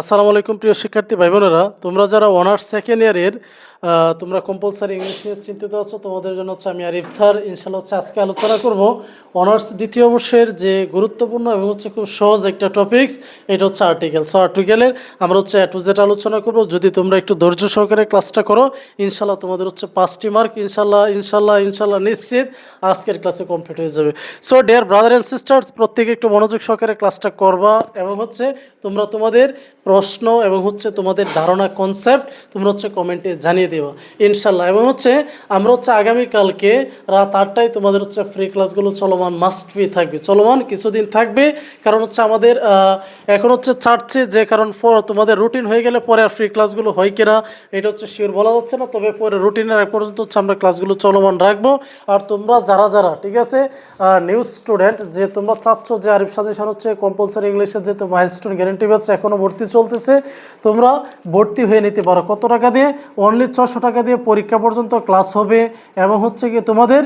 আসসালামু আলাইকুম, প্রিয় শিক্ষার্থী ভাই বোনেরা তোমরা যারা অনার্স সেকেন্ড ইয়ারের তোমরা কম্পালসারি ইংলিশ নিয়ে চিন্তিত আছো, তোমাদের জন্য হচ্ছে আমি আরিফ স্যার। ইনশাল্লাহ হচ্ছে আজকে আলোচনা করব অনার্স দ্বিতীয় বর্ষের যে গুরুত্বপূর্ণ এবং হচ্ছে খুব সহজ একটা টপিকস এটা হচ্ছে আর্টিকেল সো আর্টিকেলের আমরা হচ্ছে অ্যাটু টু জেড আলোচনা করব। যদি তোমরা একটু ধৈর্য সহকারে ক্লাসটা করো ইনশাল্লাহ তোমাদের হচ্ছে পাঁচটি মার্ক ইনশাল্লাহ ইনশাল্লাহ ইনশাল্লাহ নিশ্চিত আজকের ক্লাসে কমপ্লিট হয়ে যাবে। So dear brother and sisters প্রত্যেকে একটু মনোযোগ সহকারে ক্লাসটা করবা এবং হচ্ছে তোমরা তোমাদের প্রশ্ন এবং হচ্ছে তোমাদের ধারণা কনসেপ্ট তোমরা হচ্ছে কমেন্টে জানিয়ে দেওয়া ইনশাল্লাহ এবং হচ্ছে আমরা হচ্ছে আগামীকালকে রাত আটটায় তোমাদের হচ্ছে ফ্রি ক্লাসগুলো চলমান মাস্ট বি থাকবে। চলমান কিছুদিন থাকবে, কারণ হচ্ছে আমাদের এখন হচ্ছে ছাড়ছে যে কারণ ফর তোমাদের রুটিন হয়ে গেলে পরে আর ফ্রি ক্লাসগুলো হয় কিনা, এটা হচ্ছে শিওর বলা যাচ্ছে না। তবে পরে রুটিনের এক পর্যন্ত হচ্ছে আমরা ক্লাসগুলো চলমান রাখব। আর তোমরা যারা যারা, ঠিক আছে? নিউ স্টুডেন্ট যে তোমরা চাচ্ছ যে আরিফ সাজেশন হচ্ছে কম্পালসারি ইংলিশের যে তো মাইলস্টোন গ্যারেন্টি পাচ্ছে এখনও ভর্তি চলতেছে। তোমরা ভর্তি হয়ে নিতে পারো। কত টাকা দিয়ে? অনলি ছশো টাকা দিয়ে পরীক্ষা পর্যন্ত ক্লাস হবে এবং হচ্ছে কি তোমাদের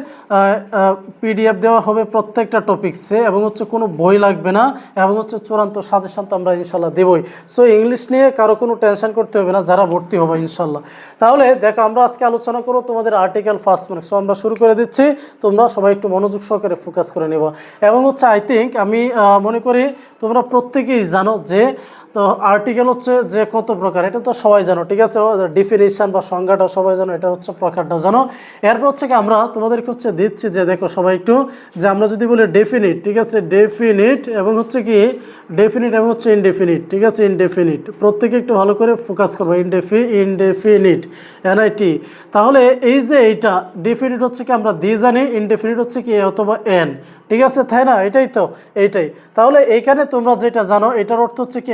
পিডিএফ দেওয়া হবে প্রত্যেকটা টপিক্সে এবং হচ্ছে কোনো বই লাগবে না এবং হচ্ছে চূড়ান্ত সাজেশান তো আমরা ইনশাল্লাহ দেবই। সো ইংলিশ নিয়ে কারও কোনো টেনশন করতে হবে না, যারা ভর্তি হবে ইনশাল্লাহ। তাহলে দেখো, আমরা আজকে আলোচনা করব তোমাদের আর্টিকেল ফার্স্ট মানে। সো আমরা শুরু করে দিচ্ছি। তোমরা সবাই একটু মনোযোগ সহকারে ফোকাস করে নেবা। এবং হচ্ছে আই থিঙ্ক আমি মনে করি তোমরা প্রত্যেকেই জানো যে তো আর্টিকেল হচ্ছে যে কত প্রকার, এটা তো সবাই জানো, ঠিক আছে? ডিফিনিশন বা সংজ্ঞাটা সবাই জানো, এটা হচ্ছে প্রকারটাও জানো। এরপর হচ্ছে কি আমরা তোমাদেরকে হচ্ছে দিচ্ছি যে, দেখো সবাই একটু, যে আমরা যদি বলি ডেফিনিট ঠিক আছে? ডেফিনিট এবং হচ্ছে কি ডেফিনিট এবং হচ্ছে ইনডেফিনিট ঠিক আছে? ইনডেফিনিট প্রত্যেকে একটু ভালো করে ফোকাস করব ইনডেফি ইনডেফিনিট এনআইটি তাহলে এই যে এইটা ডেফিনিট হচ্ছে কি আমরা দিয়ে জানি ইনডেফিনিট হচ্ছে কি অথবা এন ঠিক আছে? তাই না? এটাই তো, এইটাই। তাহলে এইখানে তোমরা যেটা জানো, এটার অর্থ হচ্ছে কি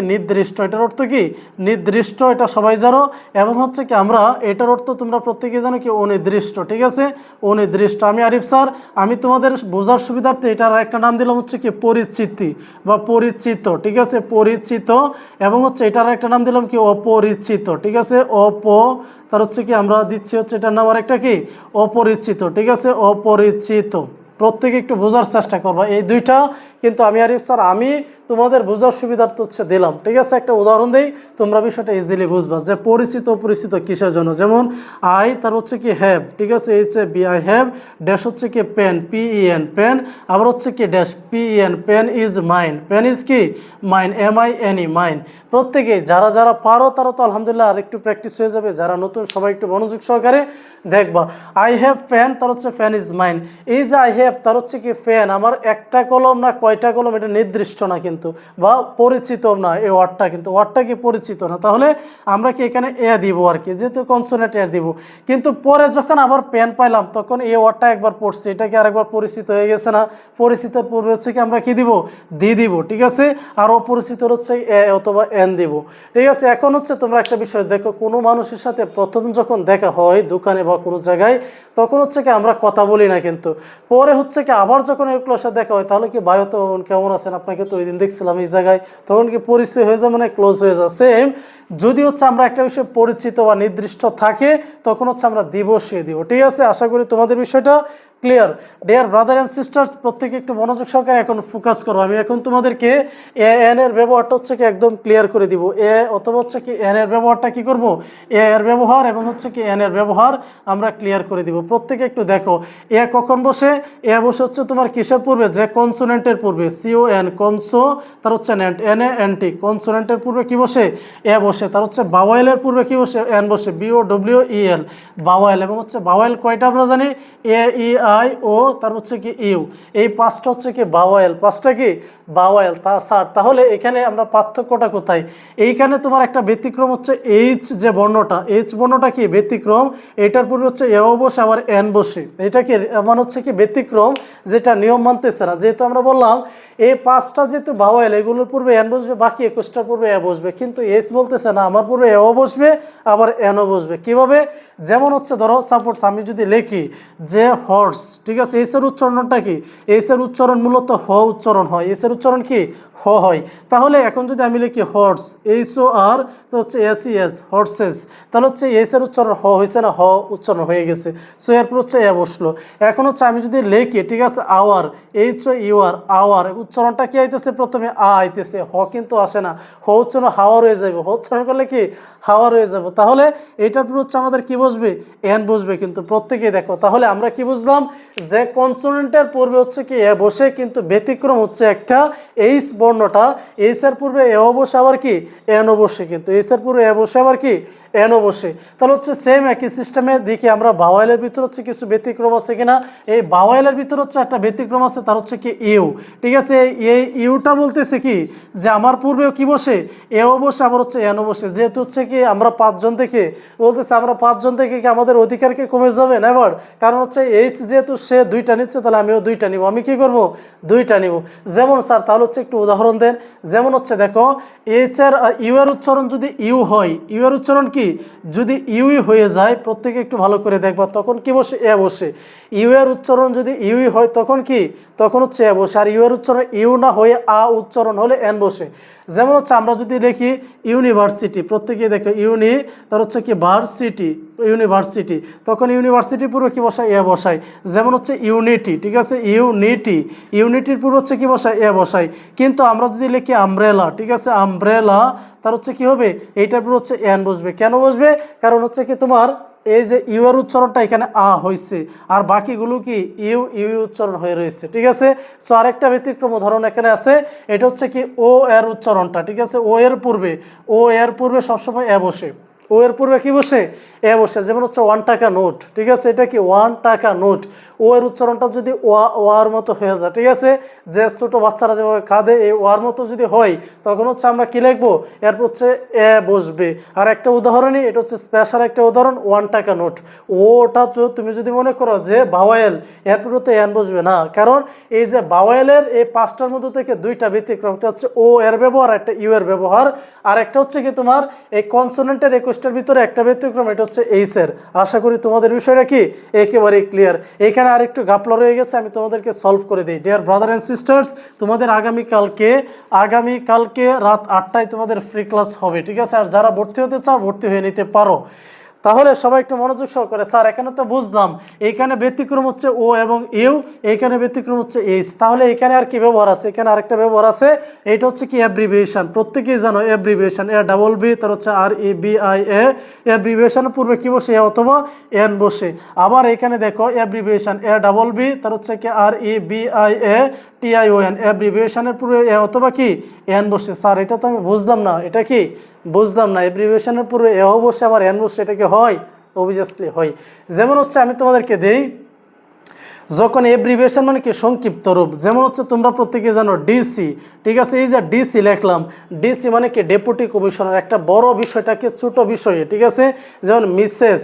এটার অর্থ কি? নির্দিষ্ট, এটা সবাই জানো। এবং হচ্ছে কি, আমরা এটার অর্থ তোমরা প্রত্যেকে জানো কি, অনির্দিষ্ট, ঠিক আছে? অনির্দিষ্ট। আমি আরিফ স্যার, আমি তোমাদের বোঝার সুবিধার্থে এটার একটা নাম দিলাম হচ্ছে কি, পরিচিতি বা পরিচিত, ঠিক আছে? পরিচিত। এবং হচ্ছে এটার একটা নাম দিলাম কি, অপরিচিত, ঠিক আছে? অপ, তার হচ্ছে কি, আমরা দিচ্ছি হচ্ছে এটার নাম আরেকটা কি? অপরিচিত, ঠিক আছে? অপরিচিত। প্রত্যেকে একটু বোঝার চেষ্টা করবা। এই দুইটা কিন্তু আমি আরিফ স্যার, আমি তোমাদের বোঝার সুবিধার্থে হচ্ছে দিলাম। ঠিক আছে, একটা উদাহরণ দিই, তোমরা বিষয়টা ইজিলি বুঝবা যে পরিচিত পরিচিত কিসের জন্য? যেমন আই তার হচ্ছে কি হ্যাভ ঠিক আছে H A B I have dash হচ্ছে কি pen P E N pen আবার হচ্ছে কি dash P E N pen is mine pen is কি? Mine M I N E mine প্রত্যেকেই, যারা যারা পারো তারা তো আলহামদুলিল্লাহ আর একটু প্র্যাকটিস হয়ে যাবে, যারা নতুন সবাই একটু মনোযোগ সহকারে দেখবা। আই হ্যাভ ফ্যান তার হচ্ছে ফ্যান ইজ মাইন এই যে আই হ্যাভ তার হচ্ছে কি ফ্যান আমার একটা কলম না কয়টা কলম এটা নির্দিষ্ট না কিন্তু, বা পরিচিত না এই ওয়ার্ডটা কিন্তু, ওয়ার্ডটা কি পরিচিত না? তাহলে আমরা কি এখানে এ দিব আর কি? যেহেতু কনসোনেট এ দিব। কিন্তু পরে যখন আবার পেন পাইলাম, তখন এই ওয়ার্ডটা একবার পড়ছি, এটা কি আরেকবার পরিচিত হয়ে গেছে না? পরিচিত পূর্বে হচ্ছে কি আমরা কি দিব? দি দিব, ঠিক আছে? আর অপরিচিত হচ্ছে এ অথবা এন দিব। ঠিক আছে? এখন হচ্ছে তোমরা একটা বিষয় দেখো, কোনো মানুষের সাথে প্রথম যখন দেখা হয় দোকানে বা কোনো জায়গায়, তখন হচ্ছে কি আমরা কথা বলি না কিন্তু। পরে হচ্ছে কি আবার যখন এগুলোর সাথে দেখা হয়, তাহলে কি বায়ু তো কেমন আছেন? আপনাকে তো ওই দিন দেখছিলাম এই জায়গায়। তখন কি পরিচয় হয়ে যায়? মানে ক্লোজ হয়ে যায়। সেম যদি হচ্ছে আমরা একটা বিষয়ে পরিচিত বা নির্দিষ্ট থাকে, তখন হচ্ছে আমরা দিবসে দিব। ঠিক আছে? আশা করি তোমাদের বিষয়টা clear dear brother and sisters প্রত্যেকে একটু মনোযোগ সহকারে এখন ফোকাস করো। আমি এখন তোমাদেরকে এ এন এর ব্যবহারটা হচ্ছে কি একদম ক্লিয়ার করে দিব। এ অথবা হচ্ছে কি এন এর ব্যবহারটা কি করব? এ এর ব্যবহার এবং হচ্ছে কি এন এর ব্যবহার আমরা ক্লিয়ার করে দিব। প্রত্যেকে একটু দেখো। এ কখন বসে? এ বসে হচ্ছে তোমার কিসের পূর্বে? যে কনসোনেন্টের পূর্বে। সিও এন কনসো তার হচ্ছে নেন্ট এন এ এনটি কনসোনেন্টের পূর্বে কি বসে? এ বসে। তার হচ্ছে বাওয়েলের পূর্বে কি বসে? এন বসে। B O W E L bowel এবং হচ্ছে বাওয়েল কয়টা আমরা জানি? এ ই আই ও তার হচ্ছে কি ইউ। এই পাঁচটা হচ্ছে কি বাওয়াল পাঁচটা কি বাওয়েল তা সার তাহলে এখানে আমরা পার্থক্যটা কোথায়? এইখানে তোমার একটা ব্যতিক্রম হচ্ছে এইচ যে বর্ণটা। এইচ বর্ণটা কি? ব্যতিক্রম। এটার পূর্বে হচ্ছে এও বসে আবার এন বসে। এটা কি মানে হচ্ছে কি ব্যতিক্রম? যেটা নিয়ম মানতেছে না। যেহেতু আমরা বললাম এই পাঁচটা যেহেতু বাওয়েল এগুলোর পূর্বে এন বসবে, বাকি একুশটার পূর্বে এ বসবে। কিন্তু এস বলতেছে না, আমার পূর্বে এও বসবে, আবার এনও বসবে। কীভাবে? যেমন হচ্ছে, ধরো সাপোর্টস আমি যদি লিখি যে হর্স ঠিক আছে? এসের উচ্চারণটা কি? এসের উচ্চারণ মূলত হ উচ্চারণ হয়। এসের উচ্চারণ কি? হ হয়। তাহলে এখন যদি আমি লিখি হর্স, এইচ ও আর তো হচ্ছে এস ই এস, হর্সেস। তাহলে হচ্ছে এস এর উচ্চারণ হ হয়েছে না? হ উচ্চারণ হয়ে গেছে। সো এরপর হচ্ছে এ বসল। এখন হচ্ছে আমি যদি লিখি, ঠিক আছে, hour, H O U R, hour, উচ্চারণটা কি আইতেছে? প্রথমে আ আইতেছে। হ কিন্তু আসে না। হ উচ্চারণ হাওয়ার হয়ে যাবে হ উচ্চারণ করলে কি? হাওয়ার হয়ে যাবে তাহলে এটার পর হচ্ছে আমাদের কি বসবে? এন বসবে কিন্তু প্রত্যেকেই দেখো। তাহলে আমরা কি বুঝলাম? যে কনসোনেন্টের পূর্বে হচ্ছে কি এ বসে, কিন্তু ব্যতিক্রম হচ্ছে একটা এইচ বর্ণটা এইচ এর পূর্বে এ অবশ্য আবার কি? এন অবশ্যই কিন্তু এইসের পূর্বে এ অবশ্যই আবার কি? এনও বসে। তাহলে হচ্ছে সেম একই সিস্টেমে দেখি আমরা বাওয়াইলের ভিতর হচ্ছে কিছু ব্যতিক্রম আছে কিনা। এই বাওয়াইলের ভিতর হচ্ছে একটা ব্যতিক্রম আছে, তার হচ্ছে কি ইউ। ঠিক আছে? এই ইউটা বলতেছে কি যে আমার পূর্বেও কি বসে? এও বসে, আবার হচ্ছে এনও বসে। যেহেতু হচ্ছে কি আমরা পাঁচজন থেকে বলতেছে আমরা পাঁচজন থেকে কি আমাদের অধিকারকে কমে যাবে? না নেভার কারণ হচ্ছে এইচ যেহেতু সে দুইটা নিচ্ছে, তাহলে আমিও দুইটা নিব। আমি কি করব? দুইটা নিব। যেমন স্যার, তাহলে হচ্ছে একটু উদাহরণ দেন। যেমন হচ্ছে দেখো, এইচ আর ইউ এর উচ্চারণ যদি ইউ হয়, ইউ এর উচ্চারণ কি? যদি ইউই হয়ে যায়, প্রত্যেকে একটু ভালো করে দেখবা, তখন কি বসে? এ বসে। ইউ এর উচ্চারণ যদি ইউই হয়, তখন কি? তখন হচ্ছে এ বসে। আর ইউ এর উচ্চারণ ইউ না হয়ে আ উচ্চারণ হলে এন বসে। যেমন হচ্ছে আমরা যদি লিখি ইউনিভার্সিটি প্রত্যেকে দেখো ইউনি, তার হচ্ছে কি ভার্সিটি, ইউনিভার্সিটি। তখন ইউনিভার্সিটি পুরো কি বসায়? এ বসায়। যেমন হচ্ছে ইউনিটি, ঠিক আছে? ইউনিটি। ইউনিটির পুরো হচ্ছে কি বসায়? এ বসায়। কিন্তু আমরা যদি লিখি আমব্রেলা, ঠিক আছে? আমব্রেলা তার হচ্ছে কি হবে? এইটার পুরো হচ্ছে এন বসবে। কেন বসবে? কারণ হচ্ছে কি তোমার এই যে ইউ উচ্চারণটা এখানে আ হয়েছে আর বাকিগুলো কি ইউ ইউ উচ্চারণ হয়ে রয়েছে, ঠিক আছে? সো আরেকটা ব্যতিক্রম উদাহরণ এখানে আছে, এটা হচ্ছে কি ও এর উচ্চারণটা, ঠিক আছে? ও এর পূর্বে, ও এর পূর্বে সবসময় এ বসে। ও এর পূর্বে কি বসে? এ বসে, যেমন হচ্ছে ওয়ান টাকা নোট, ঠিক আছে? এটা কি ওয়ান টাকা নোট? ও এর উচ্চারণটা যদি ওয়া, ওয়ার মতো হয়ে যায়, ঠিক আছে? যে ছোটো বাচ্চারা যেভাবে কাঁদে, এই ওয়ার মতো যদি হয়, তখন হচ্ছে আমরা কী লিখব? এরপর হচ্ছে এ বসবে। আর একটা উদাহরণই, এটা হচ্ছে স্পেশাল একটা উদাহরণ ওয়ান টাকা নোট। ওটা তুমি যদি মনে করো যে বাওয়াইল, এরপর তো এন বসবে না। কারণ এই যে বাওয়াইলের এই পাঁচটার মধ্যে থেকে দুইটা ব্যতিক্রম একটা হচ্ছে ও এর ব্যবহার, একটা ইউ এর ব্যবহার। আর একটা হচ্ছে কি তোমার, এই কনসোনেন্টের একুশটার ভিতরে একটা ব্যতিক্রম, এটা হচ্ছে এইসের আশা করি তোমাদের বিষয়টা কি? একেবারে ক্লিয়ার এখানে আর একটু গাপলা রয়ে গেছে, আমি তোমাদেরকে সলভ করে দিই। ডিয়ার ব্রাদার অ্যান্ড সিস্টার্স তোমাদের আগামীকালকে আগামীকালকে রাত আটটায় তোমাদের ফ্রি ক্লাস হবে, ঠিক আছে? আর যারা ভর্তি হতে চাও, ভর্তি হয়ে নিতে পারো। তাহলে সবাই একটু মনোযোগ সহকারে, স্যার, এখানে তো বুঝলাম, এইখানে ব্যতিক্রম হচ্ছে ও এবং ইউ, এইখানে ব্যতিক্রম হচ্ছে এইচ। তাহলে এখানে আর কি ব্যবহার আছে? এখানে আরেকটা ব্যবহার আছে, এইটা হচ্ছে কি অ্যাব্রিভিয়েশন প্রত্যেকেই জানো অ্যাব্রিভিয়েশন এ ডাবল বি তার হচ্ছে আর ই বি আই এ অ্যাব্রিভিয়েশনের পূর্বে কি বসে? এ অথবা এন বসে। আবার এখানে দেখো অ্যাব্রিভিয়েশন এ ডাবল বি তার হচ্ছে কি R E V I A T I O N অ্যাব্রিভিয়েশনের পূর্বে এ অথবা কি? এন বসে স্যার, এটা তো আমি বুঝলাম না। এটা কি? বুঝলাম না। অ্যাব্রিভিয়েশনের পূর্বে এ বসে আবার এন বসে এটা কি হয়? অবভিয়াসলি হয়। যেমন হচ্ছে, আমি তোমাদেরকে দেই, যখন এব্রিভিয়েশন মানে কি? সংক্ষিপ্ত রূপ। যেমন হচ্ছে, তোমরা প্রত্যেকে জানো ডিসি ঠিক আছে? এই যে ডিসি লেখলাম। ডিসি মানে কি? ডেপুটি কমিশনার একটা বড় বিষয়টাকে ছোট বিষয়ে, ঠিক আছে? যেমন মিসেস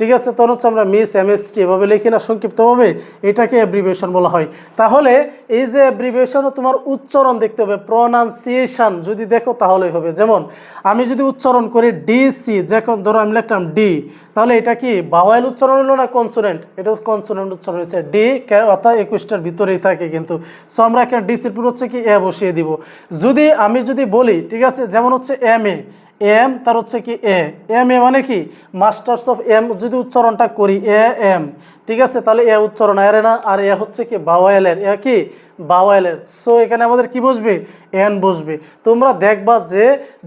ঠিক আছে, তখন হচ্ছে আমরা মিস এমএসটি এভাবে লিখি না, সংক্ষিপ্তভাবে এটাকে অ্যাব্রিভিয়েশন বলা হয়। তাহলে এই যে অ্যাব্রিভিয়েশনও তোমার উচ্চারণ দেখতে হবে প্রনাউন্সিয়েশন যদি দেখো তাহলেই হবে। যেমন, আমি যদি উচ্চারণ করি ডিসি যখন ধরো আমি লিখলাম ডি তাহলে এটা কি বাওয়াইল উচ্চারণ হলো না কনসোনেন্ট এটা কনসোনেন্ট উচ্চারণ হয়েছে। ডি অর্থাৎ একুশটার ভিতরেই থাকে কিন্তু। সো আমরা এখানে ডিসির পুরো হচ্ছে কি এ বসিয়ে দিব। যদি আমি যদি বলি, ঠিক আছে, যেমন হচ্ছে এম এ এম তার হচ্ছে কি এ এম এ মানে কি? মাস্টার্স অফ এম যদি উচ্চারণটা করি এ এম ঠিক আছে, তাহলে এ উচ্চারণ এর না, আর এ হচ্ছে কি বাওয়াইলের এ কি? বাওয়াইলের সো এখানে আমাদের কি বসবে? এন বসবে। তোমরা দেখবা যে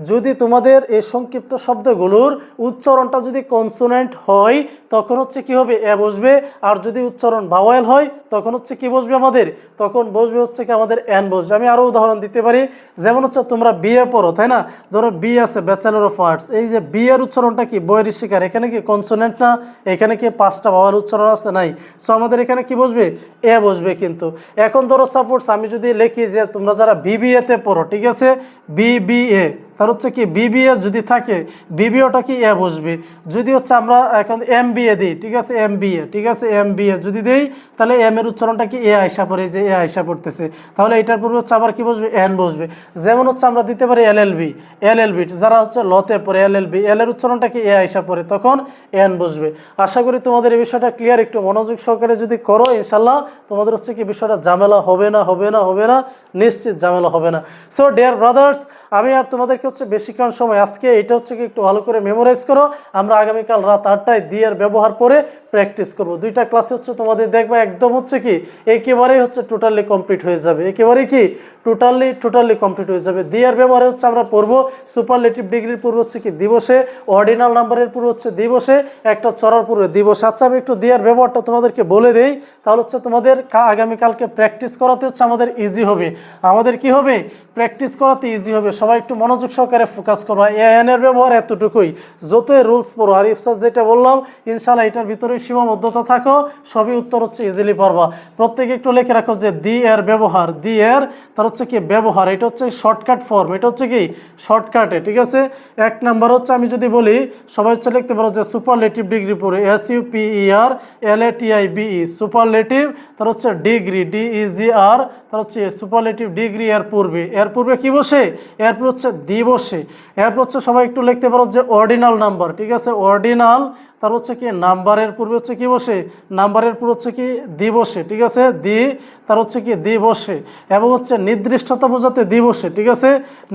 যদি তোমাদের এই সংক্ষিপ্ত শব্দগুলোর উচ্চারণটা যদি কনসোনেন্ট হয়, তখন হচ্ছে কি হবে? এ বসবে। আর যদি উচ্চারণ বাওয়াইল হয়, তখন হচ্ছে কি বসবে আমাদের? তখন বসবে হচ্ছে কি আমাদের এন বসবে। আমি আরও উদাহরণ দিতে পারি। যেমন হচ্ছে তোমরা বিএ পড়ো, তাই না? ধরো বি আছে ব্যাচেলর অফ আর্টস এই যে বি এর উচ্চারণটা কি? বইয়ের শিকার। এখানে কি কনসোনেন্ট না? এখানে কি পাঁচটা বাবার উচ্চারণ আছে? নাই। সো আমাদের এখানে কি বসবে? এ বসবে কিন্তু। এখন ধরো সাপোর্টস আমি যদি লিখি যে তোমরা যারা বিবিএতে পড়ো, ঠিক আছে? বিবিএ তার হচ্ছে কি বিবিএ যদি থাকে বিবিওটা কি? এ বসবে। যদি হচ্ছে আমরা এখন এম বিএ দিই, ঠিক আছে? এম বিএ ঠিক আছে? এম বিএ যদি দিই, তাহলে এম এর উচ্চারণটা কি? এ আয়সা পড়ে যে এ আয়সা পড়তেছে। তাহলে এটার পূর্বে হচ্ছে আবার কি বসবে? এন বসবে। যেমন হচ্ছে আমরা দিতে পারি এল L B L L B যারা হচ্ছে লতে পড়ে এল এল বি এল এর উচ্চারণটা কি? এ আয়সা পড়ে, তখন এন বসবে। আশা করি তোমাদের এই বিষয়টা ক্লিয়ার একটু মনোযোগ সহকারে যদি করো ইনশাল্লাহ তোমাদের হচ্ছে কি বিষয়টা ঝামেলা হবে না হবে না হবে না, নিশ্চিত ঝামেলা হবে না। সো ডিয়ার ব্রাদার্স আমি আর তোমাদেরকে হচ্ছে বেশিক্ষণ সময়। আজকে এটা হচ্ছে কি একটু ভালো করে মেমোরাইজ করো। আমরা আগামীকাল রাত আটটায় দিয়ের ব্যবহার করে প্র্যাকটিস করব। দুইটা ক্লাসে হচ্ছে তোমাদের দেখবে একদম হচ্ছে কি একেবারেই হচ্ছে টোটালি কমপ্লিট হয়ে যাবে। একেবারেই কি টোটালি টোটালি কমপ্লিট হয়ে যাবে। দিয়ার ব্যবহারে হচ্ছে আমরা পড়ব। সুপারলেটিভ ডিগ্রির পূর্ব হচ্ছে কি দিবসে অর্ডিনাল নাম্বারের পূর্ব হচ্ছে দিবসে, একটা চড়ার পূর্বে দিবস। আচ্ছা আমি একটু দিয়ার ব্যবহারটা তোমাদেরকে বলে দেই। তাহলে হচ্ছে তোমাদের আগামীকালকে প্র্যাকটিস করাতে হচ্ছে আমাদের ইজি হবে। আমাদের কি হবে? প্র্যাকটিস করাতে ইজি হবে। সবাই একটু মনোযোগ সহকারে ফোকাস করবা। এ এন এর ব্যবহার এতটুকুই। যতই রুলস পড়ো, আর ইফসার যেটা বললাম ইনশাল্লাহ এটার ভিতরে সীমাবদ্ধতা থাকো, সবই উত্তর হচ্ছে ইজিলি পারবা। প্রত্যেকে একটু লিখে রাখো যে দি এর ব্যবহার দি এর, তার হচ্ছে কি ব্যবহার, এটা হচ্ছে শর্টকাট ফর্ম এটা হচ্ছে কি শর্টকাটে ঠিক আছে? এক নাম্বার হচ্ছে আমি যদি বলি, সবাই হচ্ছে লিখতে পারো যে সুপারলেটিভ ডিগ্রি পড়ে S U P E R L A T I V E superlative তার হচ্ছে ডিগ্রি ডিইজি আর তার হচ্ছে সুপারলেটিভ ডিগ্রি এর পূর্বে। এর পূর্বে কি বসে? এরপর হচ্ছে দিবসে এরপর হচ্ছে সবাই একটু লিখতে পারো যে অর্ডিনাল নাম্বার ঠিক আছে? অর্ডিনাল তার হচ্ছে কি, নাম্বারের পূর্বে হচ্ছে কি বসে, নাম্বারের পূর্বে হচ্ছে কি, দি বসে, ঠিক আছে? দি, তার হচ্ছে কি, দি বসে। এবং হচ্ছে নির্দিষ্টতা বোঝাতে দি বসে, ঠিক আছে?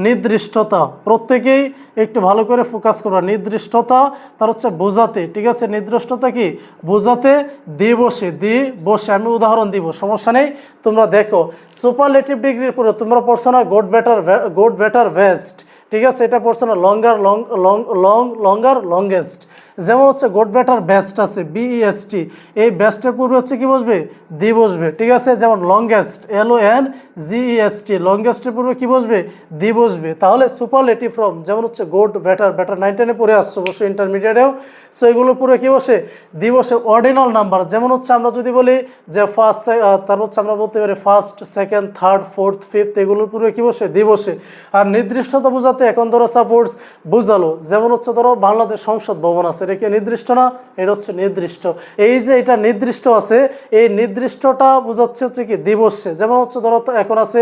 নির্দিষ্টতা। প্রত্যেকেই একটু ভালো করে ফোকাস করবা নির্দিষ্টতা, তার হচ্ছে বোঝাতে, ঠিক আছে? নির্দিষ্টতা কি? বোঝাতে দি বসে দি বসে। আমি উদাহরণ দিব, সমস্যা নেই। তোমরা দেখো সুপারলেটিভ ডিগ্রির পরে তোমরা পড়ছো না good better good better best ঠিক আছে, এটা পড়ছো না longer long long long longer longest যেমন হচ্ছে গোড ব্যাটার বেস্ট আছে বিইএসটি এই বেস্টের পূর্বে হচ্ছে কি বসবে? দি বসবে, ঠিক আছে? যেমন লংগেস্ট এল ও এন জিইএসটি লংগেস্টের পূর্বে কি বসবে? দি বসবে। তাহলে সুপারলেটিভ ফ্রম যেমন হচ্ছে গোড ব্যাটার ব্যাটার নাইন টেনে পড়ে আসছো অবশ্যই ইন্টারমিডিয়েটেও সো এগুলোর পূর্বে কি বসে? দি বসে অর্ডিনাল নাম্বার যেমন হচ্ছে আমরা যদি বলি যে ফার্স্ট তার হচ্ছে আমরা বলতে পারি first second third fourth fifth এগুলোর পূর্বে কি বসে? দি বসে। আর নির্দিষ্টতা বোঝাতে এখন ধরো সাপোর্টস বুঝালো। যেমন হচ্ছে ধরো বাংলাদেশ সংসদ ভবন আছে, এটা কি নির্দিষ্ট না? এটা হচ্ছে নির্দিষ্ট। এই যে এটা নির্দিষ্ট আছে, এই নির্দিষ্টটা বোঝাচ্ছে হচ্ছে কি দিবসে। যেমন হচ্ছে ধরো এখন আছে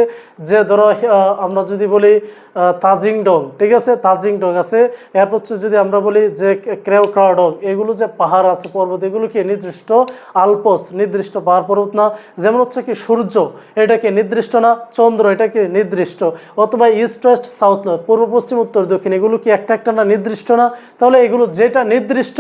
যে ধরো আমরা যদি বলি তাজিংডং, ঠিক আছে? তাজিংডং আছে। এরপর হচ্ছে যদি আমরা বলি যে ক্রেও ক্রাডং এগুলো যে পাহাড় আছে, পর্বত, এগুলো কি নির্দিষ্ট? আলপস, নির্দিষ্ট পাহাড় পর্বত না। যেমন হচ্ছে কি সূর্য, এটা কি নির্দিষ্ট না? চন্দ্র, এটা কি নির্দিষ্ট? অথবা ইস্ট ওয়েস্ট সাউথ নর্থ পূর্ব পশ্চিম উত্তর, দক্ষিণ, এগুলো কি একটা একটা না, নির্দিষ্ট না? তাহলে এগুলো যেটা নির্দিষ্ট,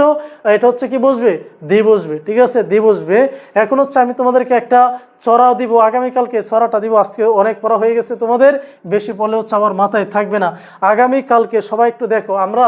এটা হচ্ছে কি বসবে? দি বসবে, ঠিক আছে? দি বসবে। এখন হচ্ছে আমি তোমাদেরকে একটা চড়া দিব, আগামীকালকে চড়াটা দিব, আজকে অনেক পড়া হয়ে গেছে তোমাদের, বেশি পড়লে হচ্ছে আমার মাথায় থাকবে না। আগামীকালকে সবাই একটু দেখো, আমরা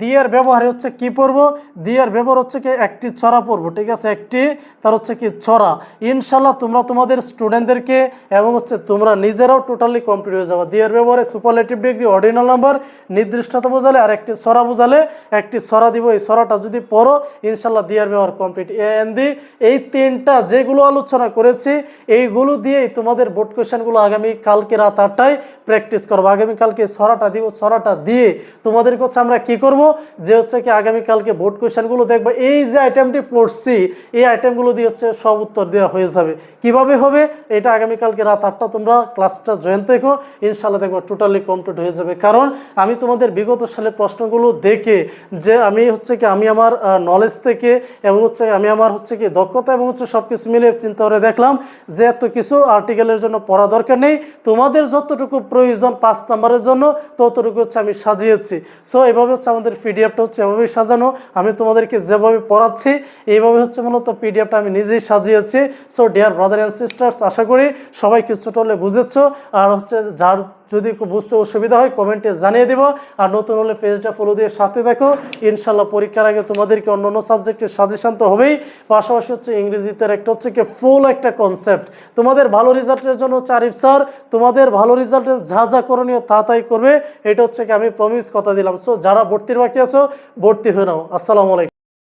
দিয়ার ব্যবহারে হচ্ছে কি পড়ব? দিয়ার ব্যবহার হচ্ছে কি একটি ছড়া পড়ব, ঠিক আছে? একটি, তার হচ্ছে কি ছড়া ইনশাল্লাহ তোমরা তোমাদের স্টুডেন্টদেরকে এবং হচ্ছে তোমরা নিজেরাও টোটালি কমপ্লিট হয়ে যাবে। দিয়ার ব্যবহারে সুপারলেটিভ ডিগ্রি অর্ডিনাল নাম্বার, নির্দিষ্টতা বোঝালে আর একটি ছড়া বোঝালে একটি ছড়া দিব। এই ছড়াটা যদি পড়ো ইনশাল্লাহ দিয়ার ব্যবহার কমপ্লিট এন দি, এই তিনটা যেগুলো আলোচনা করেছি, এইগুলো দিয়েই তোমাদের বোর্ড কোয়েশনগুলো আগামী কালকে রাত আটটায় প্র্যাকটিস করব। আগামীকালকে ছড়াটা দিব ছড়াটা দিয়ে তোমাদেরকে হচ্ছে আমরা কি করব? যে হচ্ছে কি আগামীকালকে বোর্ড কোয়েশনগুলো দেখব। এই যে আইটেমটি পড়ছি, এই আইটেমগুলো দিয়ে হচ্ছে সব উত্তর দেওয়া হয়ে যাবে। কীভাবে হবে? এটা আগামীকালকে রাত আটটা তোমরা ক্লাসটা জয়েন থেকো। ইনশাল্লাহ দেখব টোটালি কমপ্লিট হয়ে যাবে। কারণ আমি তোমাদের বিগত সালের প্রশ্নগুলো দেখে যে আমি হচ্ছে কি, আমি আমার নলেজ থেকে এবং হচ্ছে আমি আমার হচ্ছে কি দক্ষতা এবং হচ্ছে সব কিছু মিলে চিন্তা করে দেখলাম যে এত কিছু আর্টিকেলের জন্য পড়া দরকার নেই। তোমাদের যতটুকু প্রয়োজন পাঁচ নাম্বারের জন্য, ততটুকু হচ্ছে আমি সাজিয়েছি। সো এভাবে হচ্ছে আমাদের পিডিএফটা হচ্ছে এভাবেই সাজানো। আমি তোমাদেরকে যেভাবে পড়াচ্ছি, এইভাবে হচ্ছে মূলত পিডিএফটা আমি নিজেই সাজিয়েছি। So dear brother and sisters আশা করি সবাই কিছুটা হলে বুঝেছ। আর হচ্ছে যার যদি বুঝতে অসুবিধা হয়, কমেন্টে জানিয়ে দিব। আর নতুন হলে পেজটা ফলো দিয়ে সাথে দেখো ইনশাল্লাহ পরীক্ষার আগে তোমাদেরকে অন্য অন্য সাবজেক্টের সাজেশন তো হবেই। পাশাপাশি হচ্ছে ইংরেজিতে একটা হচ্ছে কি ফুল একটা কনসেপ্ট তোমাদের ভালো রেজাল্টের জন্য হচ্ছে আরিফ স্যার তোমাদের ভালো রেজাল্টের যা যা করণীয় তা তাই করবে। এটা হচ্ছে কি আমি প্রমিস কথা দিলাম। সো যারা ভর্তির বাকি আছো, ভর্তি হয়ে নাও। আসসালামু আলাইকুম।